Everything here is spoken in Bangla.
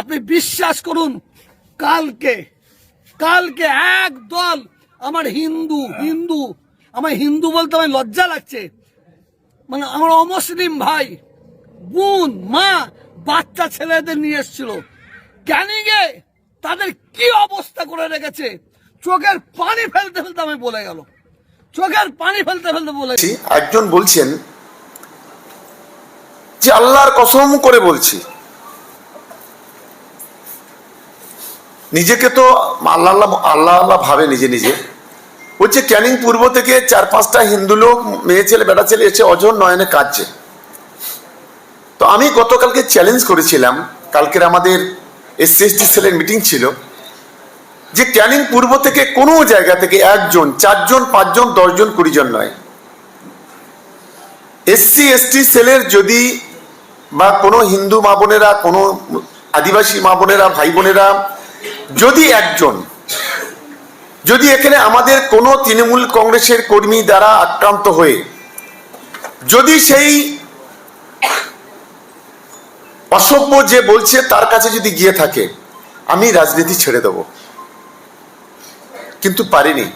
আপনি বিশ্বাস করুন, কালকে কালকে এক দল আমার হিন্দু হিন্দু, আমার হিন্দু বলতে আমার লজ্জা লাগছে। মানে আমার অমুসলিম ভাই, বোন, মা, বাচ্চা ছেলেদের নিয়ে এসেছিল। ক্যানিংয়ে তাদের কি অবস্থা করে রেখেছে? চোখের পানি ফেলতে ফেলতে আমি বলে গেল। চোখের পানি ফেলতে ফেলতে বলে একজন বলছেন যে আল্লাহর কসম করে বলছি। নিজেকে তো আল্লাহ আল্লাহ আল্লাহ আল্লাহ ভাবে নিজে নিজে। বলছে ক্যানিং পূর্ব থেকে চার পাঁচটা হিন্দু লোক, মেয়ে ছেলে, বেটা ছেলে এসে অজন নয়নে কাঁদছে। তো আমি গতকালকে চ্যালেঞ্জ করেছিলাম, কালকের আমাদের এসসি এসটি সেলের মিটিং ছিল, যে ক্যানিং পূর্ব থেকে কোনো জায়গা থেকে একজন, চারজন, পাঁচজন, দশজন, কুড়িজন নয়। এসসি এসটি সেলের যদি বা কোনো হিন্দু মা বোনেরা, কোনো আদিবাসী মা বোনেরা, ভাই বোনেরা যদি একজন, যদি এখানে আমাদের কোনো তৃণমূল কংগ্রেসের কর্মী দ্বারা আক্রান্ত হয়ে, যদি সেই অসভ্য যে বলছে তার কাছে যদি গিয়ে থাকে, আমি রাজনীতি ছেড়ে দেব। কিন্তু পারিনি।